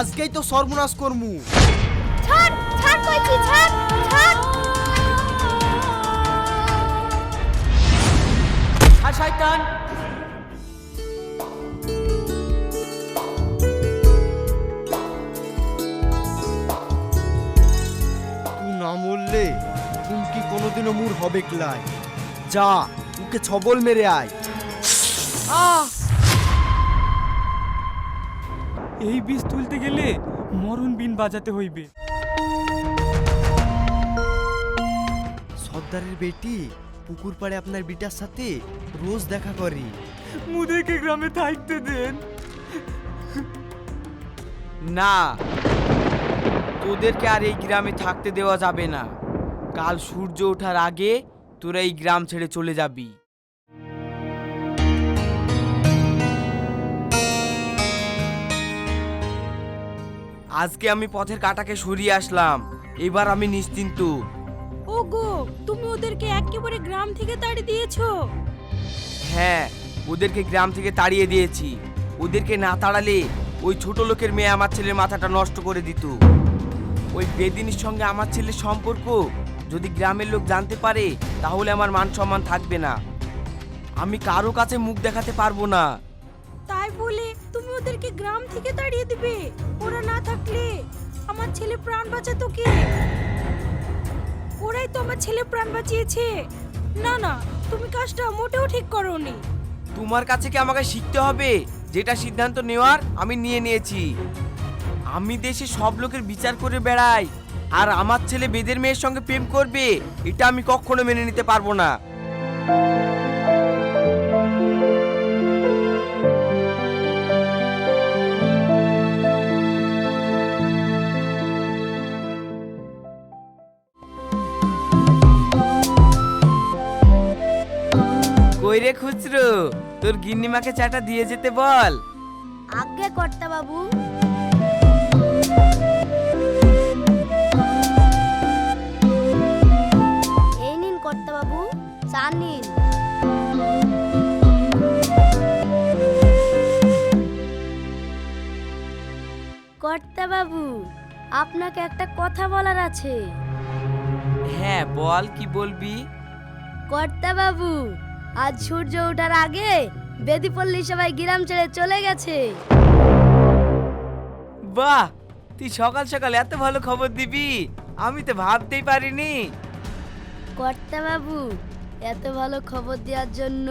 আজকেই তো সর্বনাশ করমু। ছাড় ছাড় কইছি ছাড় ছাড়। আর শয়তান। তুই না মরলে তুমি কি কোনোদিনও মুর হবে ক্লাই যা ওকে ছবল মেরে আয়। আহ! এই বীজ তুলতে গেলে মরণ বিন বাজাতে হইবে। সর্দারের বেটি পুকুর পাড়ে আপনার বিটার সাথে রোজ দেখা করি। মুদেরকে গ্রামে থাকতে দেন। না তোদেরকে আর এই গ্রামে থাকতে দেওয়া যাবে না। কাল সূর্য ওঠার আগে তোরা এই গ্রাম ছেড়ে চলে যাবি। আজকে আমি পথের কাটাকে সরিয়ে আসলাম। এবার আমি নিশ্চিন্ত। ওগো তুমি ওদেরকে একেবারে গ্রাম থেকে তাড়ি দিয়েছ। হ্যাঁ ওদেরকে গ্রাম থেকে তাড়িয়ে দিয়েছি। ওদেরকে না তাড়ালে ওই ছোট লোকের মেয়ে আমার ছেলের মাথাটা নষ্ট করে দিত। ওই বেদিনীর সঙ্গে আমার ছেলের সম্পর্ক যদি গ্রামের লোক জানতে পারে তাহলে আমার মান সম্মান থাকবে না। আমি কারও কাছে মুখ দেখাতে পারব না। ওদেরকে গ্রাম থেকে তাড়িয়ে দিবে। ওরা না থাকলে আমার ছেলে প্রাণ বাঁচাতো কে? ওরাই তো আমার ছেলে প্রাণ বাঁচিয়েছে। না না, তুমি কাজটা মোটেও ঠিক করোনি। তোমার কাছে কি আমাকে শিখতে হবে? যেটা সিদ্ধান্ত নেওয়ার আমি নিয়ে নিয়েছি। আমি দেশে সব লোকের বিচার করে বেড়াই। আর আমার ছেলে বেদের মেয়ের সঙ্গে প্রেম করবে, এটা আমি কখনো মেনে নিতে পারব না। রে খুচরো তোর গিন্নিমাকে চাটা দিয়ে যেতে বল। আজ্ঞে কর্তা বাবু এই নিন কর্তা বাবু চা নিন। কর্তা বাবু আপনাকে একটা কথা বলার আছে। হ্যাঁ বল কি বলবি? কর্তা বাবু আজ সূর্য ওঠার আগে বেদিপল্লী সবাই গ্রাম ছেড়ে চলে গেছে। বাহ তুই সকাল সকাল এত ভালো খবর দিবি। আমি তো ভাবতেই পারিনি। কর্তা বাবু এত ভালো খবর দেওয়ার জন্য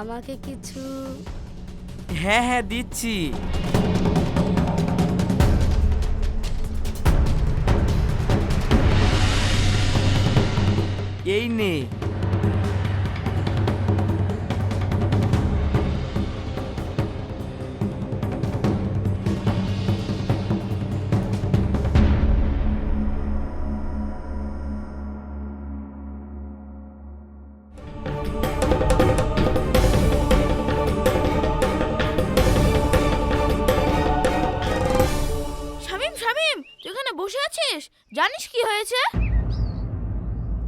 আমাকে কিছু হ্যাঁ হ্যাঁ দিচ্ছি। এই নে। জানিস কি হয়েছে?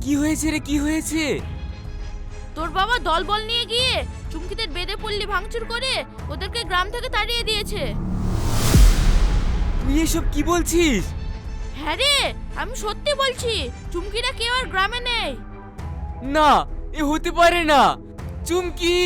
কি হয়েছে রে কি হয়েছে? তোর বাবা দলবল নিয়ে গিয়ে চুমকিদের বেদে পল্লী ভাঙচুর করে ওদেরকে গ্রাম থেকে তাড়িয়ে দিয়েছে। তুই এসব কি বলছিস? হ্যাঁ রে আমি সত্যি বলছি চুমকিরা কেউ আর গ্রামে নেই। না এ হতে পারে না। চুমকি!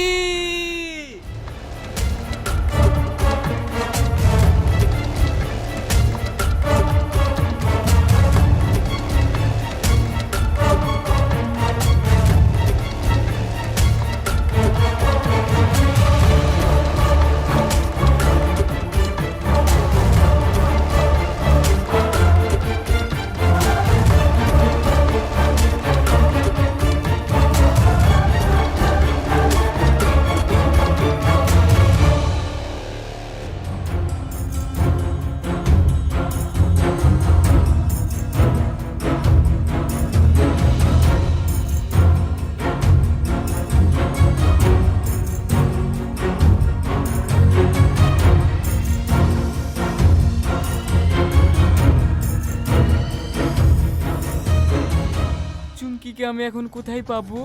চুমকিকে আমি এখন কোথায় পাবো?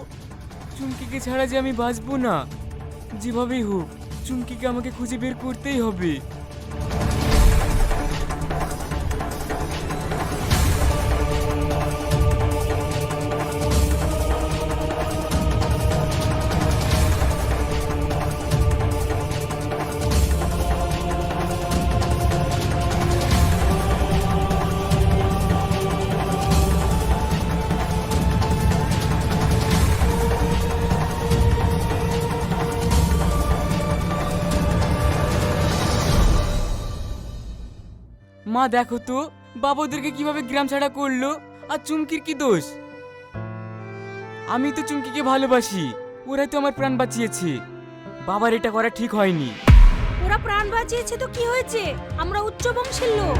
চুমকিকে ছাড়া যে আমি বাঁচবো না। যেভাবেই হোক, চুমকিকে আমাকে খুঁজে বের করতেই হবে। মা দেখো তো বাবা ওদেরকে কীভাবে গ্রাম ছাড়া করল আর চুমকির কি দোষ? আমি তো চুমকিকে ভালোবাসি ওরাই তো আমার প্রাণ বাঁচিয়েছে। বাবার এটা করা ঠিক হয়নি। ওরা প্রাণ বাঁচিয়েছে তো কি হয়েছে? আমরা উচ্চ বংশের লোক।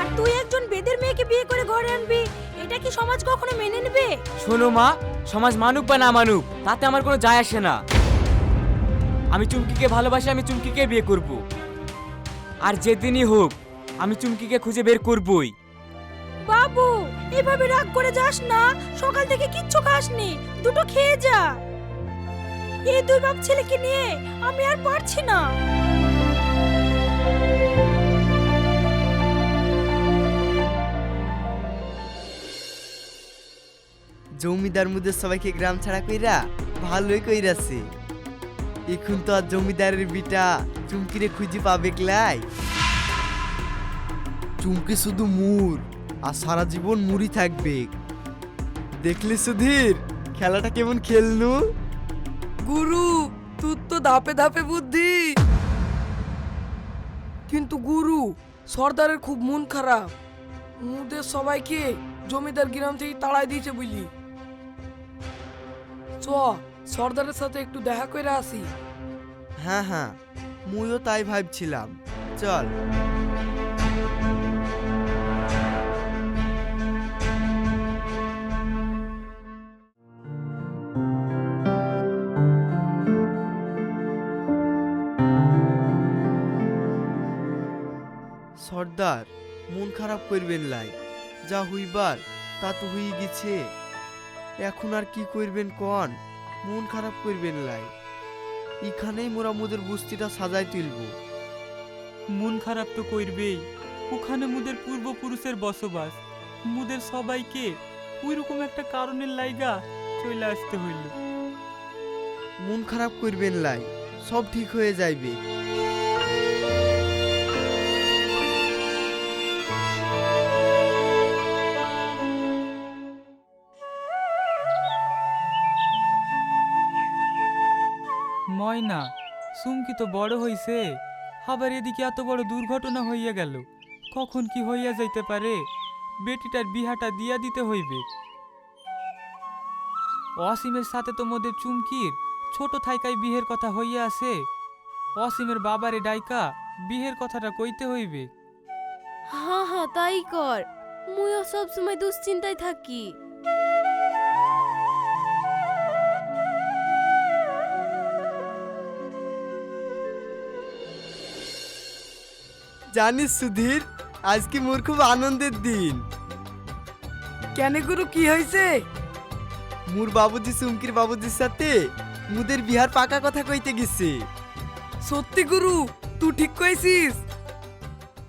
আর তুই একজন বেদের মেয়েকে বিয়ে করে ঘরে আনবি এটা কি সমাজ কখনো মেনে নেবে? শোনো মা সমাজ মানুক বা না মানুক তাতে আমার কোনো যায় আসে না। আমি চুমকিকে ভালোবাসি আমি চুমকিকে বিয়ে করব। আর যেদিনই হোক আমি চুমকিকে খুঁজে বের করবই। বাবু এভাবে রাগ করে যাস না। সকাল থেকে কিচ্ছু খাসনি। দুটো খেয়ে যা। এই দুই বাপ ছেলেকে নিয়ে আমি আর পারছি না। জমিদার মুদের সবাইকে গ্রাম ছাড়া কইরা ভালোই কইরাছে। এখন তো আর জমিদারের বিটা চুমকিরে খুঁজে পাবে ক্লাই। চুমকি শুধু মুর আর সারা জীবন মুড়ি থাকবে। দেখলি সুধীর খেলাটা কেমন খেলনু? গুরু তোর তো ধাপে ধাপে বুদ্ধি। কিন্তু গুরু সর্দারের খুব মন খারাপ। মুদের সবাইকে জমিদার গ্রাম থেকে তাড়াই দিয়েছে বুঝলি। চ সর্দারের সাথে একটু দেখা করে আসি। হ্যাঁ হ্যাঁ। মুইও তাই ভাবছিলাম। চল। সর্দার, মন খারাপ করবেন লাই। যা হইবার, তা তো হয়ে গেছে। এখন আর কি করবেন কন? মন খারাপ করবেন লাই। এখানেই মোরা মোদের বস্তিটা সাজাই তুলব। মন খারাপ তো করবেই ওখানে মুদের পূর্বপুরুষের বসবাস। মুদের সবাইকে ওইরকম একটা কারণের লাইগা চলে আসতে হইল। মন খারাপ করবেন লাই সব ঠিক হয়ে যাইবে। ময়না সুমকি তো বড় হইছে। আবার এদিকে এত বড় দুর্ঘটনা হইয়া গেল। কখন কি হইয়া যাইতে পারে? বেটিটার বিহাটা দিয়া দিতে হইবে। অসীমের সাথে তো মোদের চুমকির ছোট থাইকাই বিহের কথা হইয়া আছে। অসীমের বাবারে ডাইকা বিহের কথাটা কইতে হইবে। হ্যাঁ হ্যাঁ তাই কর। মুইও সব সময় দুশ্চিন্তায় থাকি। জানিস সুধীর আজকে মোর খুব আনন্দের দিন। কেন গুরু কি হয়েছে? মোর বাবুজি সুমকির বাবুজির সাথে মুদের বিহার পাকা কথা কইতে গেছে। সত্যি গুরু তুই ঠিক কইছিস?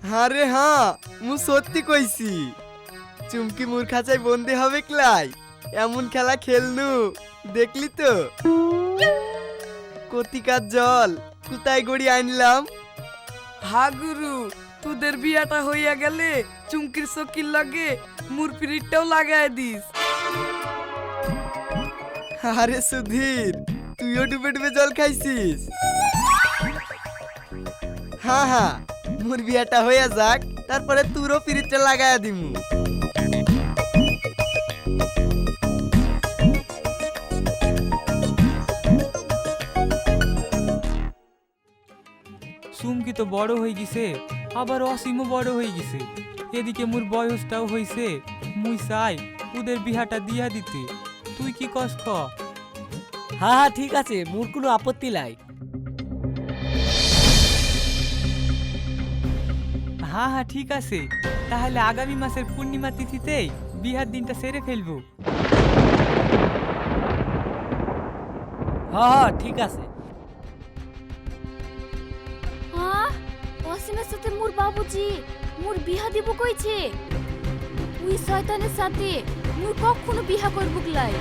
হ্যাঁ রে হ্যাঁ মু সত্যি কইছি। চুমকি মোর খাঁচায় বন্দি হবে ক্লাই এমন খেলা খেলনু দেখলি তো? কতিকার জল কোথায় গড়ি আনলাম। হা গুরু তোদের বিয়াটা হইয়া গেলে চুমকির চকির লাগে মুর পিরিটটাও লাগাই দিস। আরে সুধীর তুইও ডুবে ডুবে জল খাইছিস। হ্যাঁ হ্যাঁ মোর বিয়াটা হইয়া যাক তারপরে তুরও পিরিটটা লাগায়া দিমু। সুমকি তো বড় হয়ে গেছে। আবার অসীমও বড় হয়ে গেছে। এদিকে মোর বয়সটাও হইছে মুই চাই ওদের বিহাটা দিয়া দিতে। তুই কি কস ক? হ্যাঁ হ্যাঁ ঠিক আছে মোর কোনো আপত্তি নাই। হ্যাঁ হ্যাঁ ঠিক আছে তাহলে আগামী মাসের পূর্ণিমা তিথিতেই বিহার দিনটা সেরে ফেলব। হ্যাঁ হ্যাঁ ঠিক আছে। অসীমের সাথে মোর বাবুজি, মোর বিহা দিব কইছে। ওই শয়তানের সাথে মোর কখনো বিহা করব লাই